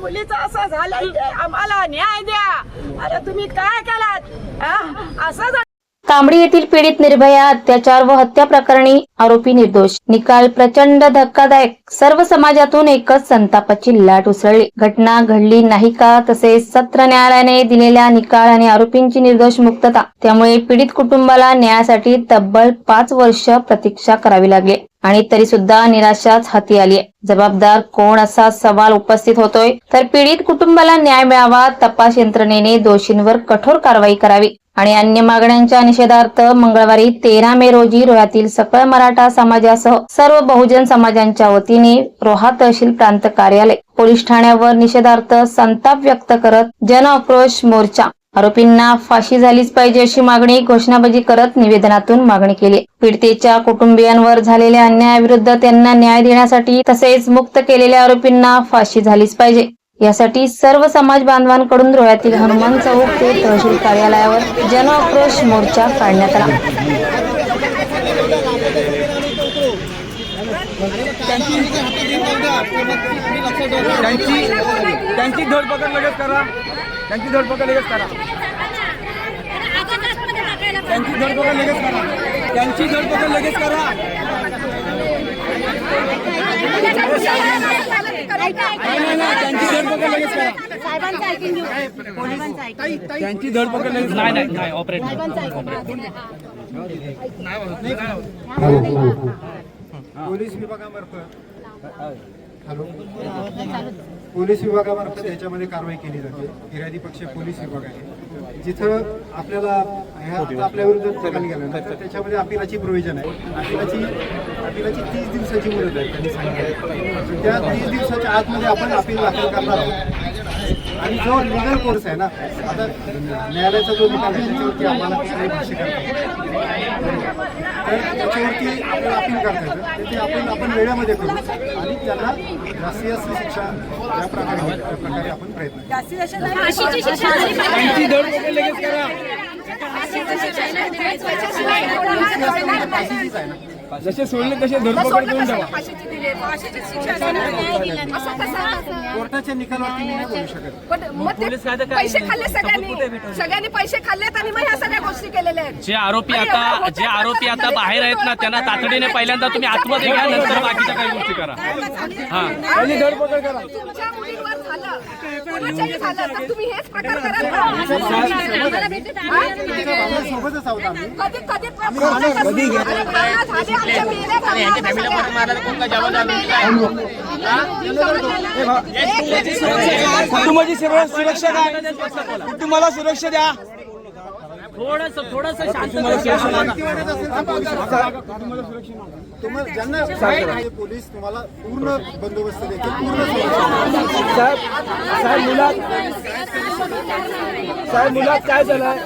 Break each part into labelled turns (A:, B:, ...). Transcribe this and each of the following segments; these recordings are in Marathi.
A: मुलीचं असं झालं आम्हाला न्याय द्या. अरे तुम्ही काय केलात? असं
B: तांबडी येथील पीडित निर्भया अत्याचार व हत्या प्रकरणी आरोपी निर्दोष. निकाल प्रचंड धक्कादायक. सर्व समाजातून एकच संतापाची लाट उसळली. घटना घडली नाही का तसेच सत्र न्यायालयाने दिलेल्या निकाल आणि आरोपींची निर्दोष मुक्तता. त्यामुळे पीडित कुटुंबाला न्यायासाठी तब्बल पाच वर्ष प्रतीक्षा करावी लागली. आणि तरी सुद्धा निराशाच हाती आली. जबाबदार कोण असा सवाल उपस्थित होतोय? तर पीडित कुटुंबाला न्याय मिळावा तपास यंत्रणेने दोषींवर कठोर कारवाई करावी. आणि अन्य मागण्यांच्या निषेधार्थ मंगळवारी तेरा मे रोजी रोह्यातील सकळ मराठा समाजासह सर्व बहुजन समाजांच्या वतीने रोहा तहसील प्रांत कार्यालय पोलीस ठाण्यावर निषेधार्थ संताप व्यक्त करत जन आक्रोश मोर्चा. आरोपींना फाशी झालीच पाहिजे अशी मागणी घोषणाबाजी करत निवेदनातून मागणी केली. पीडितेच्या कुटुंबियांवर झालेल्या अन्यायाविरुद्ध त्यांना न्याय देण्यासाठी तसेच मुक्त केलेल्या आरोपींना फाशी झालीच पाहिजे. यासाठी सर्व समाज बांधवांकडून रोह्यातील हनुमान चौक ते तहसील कार्यालयावर जन आक्रोश मोर्चा काढण्यात आला.
C: त्यांची धरपकड लगेच करा. त्यांची धरपकड लगेच करा. त्यांची धरपकड लगेच करा. त्यांची धरपकड लगेच करा नाही, नाही, नाही, त्यांची धरपकड लगेच करा. त्यांची धरपकड लगेच नाही नाही नाही. ऑपरेट
D: पोलीस विभागामार्फत. हॅलो. पोलीस विभागामार्फत याच्यामध्ये कारवाई केली जाते. फिर्यादी पक्ष पोलीस विभाग आहे. जिथं आपल्याला आपल्या विरुद्ध प्रकरण गेलं तर त्याच्यामध्ये अपिलाची प्रोव्हिजन आहे. अपिलाची अपिलाची तीस दिवसाची मुदत आहे त्यांनी सांगितलं. त्या तीस दिवसाच्या आतमध्ये आपण अपील दाखल करणार आहोत. आणि जो लिगल कोर्स आहे ना आता न्यायालयाचा जो निकाल आहे त्याच्यावरती आम्हाला कुठलाही भाष्य करता. तर त्याच्यावरती आपल्याला अपील करता येतं. ते आपण आपण वेळेमध्ये करू. आणि त्यांना जास्तीत जास्त शिक्षा या प्रकारे त्या प्रकारे आपण प्रयत्न
C: जसे सोडले तसे धरपकड करून ठेवा
D: कोर्टाच्या निकालावरती मी नाही बोलू शकत.
E: ते पैसे खाल्ले सगळ्यांनी. सगळ्यांनी पैसे खाल्लेत आणि मग ह्या सगळ्या गोष्टी केलेल्या आहेत.
F: जे आरोपी आता जे आरोपी आता बाहेर आहेत ना त्यांना तातडीने पहिल्यांदा तुम्ही आतमध्ये घ्या नंतर बाकीच्या काही गोष्टी करा. हा.
C: त्यांनी धरपकड करा.
E: झालं. कोणाच्याही तर तुम्ही हेच प्रकार आमच्या मेल्या
C: कुटुंबाची सेवा सुरक्षा काय? कुटुंबाला सुरक्षा द्या.
F: थोडस थोडस शांत
D: तुम्हाला ज्यांना पोलीस तुम्हाला पूर्ण बंदोबस्त देतील पूर्ण सुरक्षा
C: साहेब साहेब मुलात साहेब मुलात काय झालंय?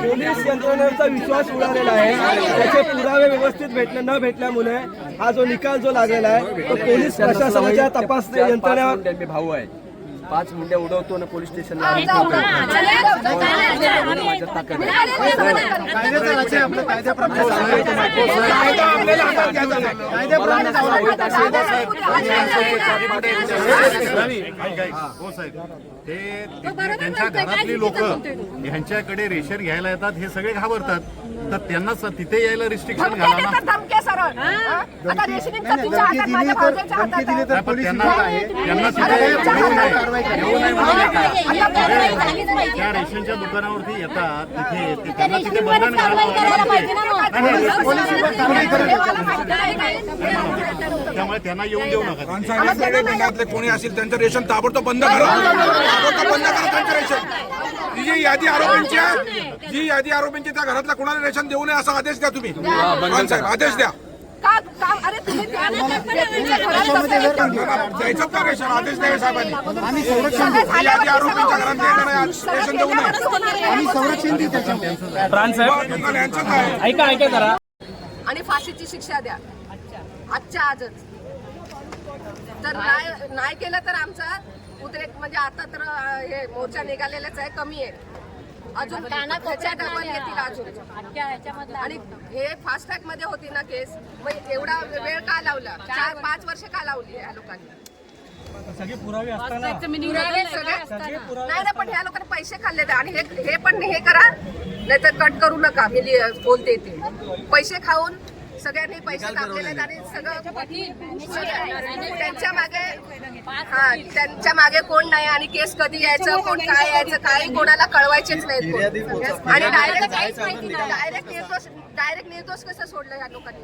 C: पोलीस यंत्रणेचा विश्वास उडालेला आहे. त्याचे पुरावे व्यवस्थित भेटले न भेटल्यामुळे हा जो निकाल जो लागलेला आहे तो पोलीस प्रशासनाच्या तपास यंत्रणेवर
G: भाऊ आहे. पाच मिनिटं उडवतो ना पोलीस स्टेशनला
D: कायद्याचं राज्य आहे. आपलं कायद्याप्रमाणे चालवायचं. कायद्याप्रमाणे
H: हो. साहेब. ते ते- त्यांच्या घरातली लोक ह्यांच्याकडे रेशन घ्यायला येतात हे सगळे घाबरतात. तर त्यांना स- तिथे यायला रिस्ट्रिक्शन
E: धमक्या
H: घाला ना.
E: हा? आता रेशनिंगचा तुमच्या हातात माझ्या हातात आहे.
H: त्या रेशनच्या दुकानावरती येतात तिथे ते- त्यांना बंधन त्यामुळे त्यांना येऊन देऊ नका
I: कोणी असेल त्यांचं रेशन ताबडतोब बंद करा. ताबडतोब बंद करा त्यांचं रेशन. ही जी यादी आरोपींची आहे जी यादी आरोपींची त्या घरातल्या कोणाला रेशन देऊ नये असा आदेश द्या तुम्ही. पंचायत आदेश द्या.
E: का का अरे तुम्ही त्या- तुमच्या घरात बसलेले
I: द्यायचं का रेशन आदेश द्यावे साहेबांनी.
D: आम्ही संरक्षण देऊ
I: ही यादी आरोपींच्या घरात द्यायचं नाही. रेशन देऊ नये
D: आम्ही संरक्षण देऊ त्याच्यामध्ये
F: प्राणसाहेब
I: यांचं काय
F: ऐका ऐका जरा.
E: आणि फाशीची शिक्षा द्या. आजच्या आजच. तर नाही नाही केलं तर आमचा उद्रेक म्हणजे आता तर अं, हे मोर्चा निघालेलाच आहे कमी आहे. अजून त्याच्या डबल येतील अजून. आणि हे फास्ट ट्रॅकमध्ये होती ना केस? मग एवढा वेळ का लावला? चार पाच वर्ष का लावली या लोकांनी? पुरावे नाही ना पण ह्या लोकांनी पैसे खाल्ले आणि हे हे पण हे करा. नाही तर कट करू नका. मी बोलते ते. पैसे खाऊन सगळ्यांनी पैसे कापलेले आहेत आणि सगळं त्यांच्या मागे हा त्यांच्या मागे कोण नाही आणि केस कधी यायचं कोण काय यायचं काही कोणाला कळवायचेच नाही. आणि डायरेक्ट डायरेक्ट निर्दोष डायरेक्ट निर्दोष कसं सोडलं या लोकांनी?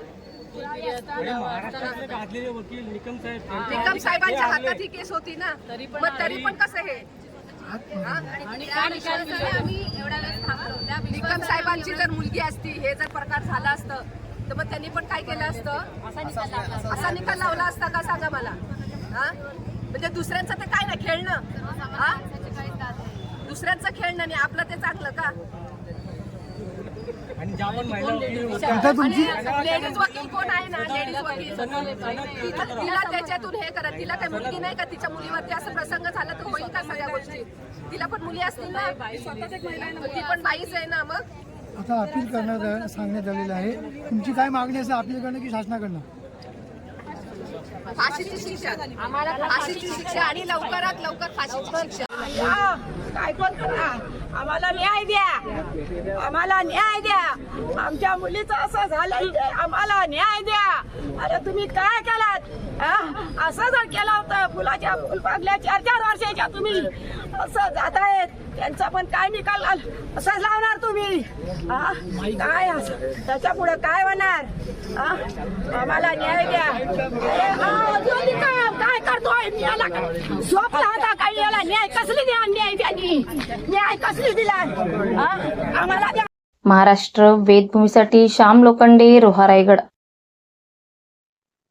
E: निकम साहेबांच्या हातात ही केस होती ना. मग तरी पण कसं हे? हा? निकम साहेबांची जर मुलगी असती हे जर प्रकार झाला असतं तर मग त्यांनी पण काय केलं असतं? असा निकाल लावला असता का? सांगा मला. हा? म्हणजे दुसऱ्यांचं ते काय ना खेळणं. हा? दुसऱ्यांचं खेळणं नाही आपलं ते चांगलं का? लेडीज वकील कोण आहे ना? लेडीज वकील. तिला तिला त्याच्यातून हे करा. तिला काय मुलगी नाही का तिच्या मुलीवरती? असं प्रसंग झाला तर होईल का सगळ्या गोष्टी? तिला पण मुली असतील ना? ती पण बाईच आहे ना मग?
J: आता अपील करण्यात सांगण्यात आलेलं आहे. तुमची काय मागणी असेल अपीलकडनं की शासनाकडनं?
E: फाशीची शिक्षा. फाशीची शिक्षा आणि लवकरात लवकर फाशीची शिक्षा.
A: काय पण करा. आम्हाला न्याय द्या. आम्हाला न्याय द्या. आमच्या मुलीचं असं झालंय ते आम्हाला न्याय द्या. अरे तुम्ही काय केलात? हा? असं जर केलं होतं फुलाच्या फुलबागल्या चार चार वर्षाच्या तुम्ही. असं जात आहेत त्यांचा पण काय निकाल असंच लावणार तुम्ही. काय असं? त्याच्या पुढे काय होणार? आम्हाला न्याय द्या. काय करतोय? याला झोपला होता काही याला? न्याय कसली द्या न्याय त्यांनी? न्याय कसली दिला? आम्हाला द्या.
B: महाराष्ट्र वेदभूमीसाठी श्याम लोखंडे रोहा रायगड.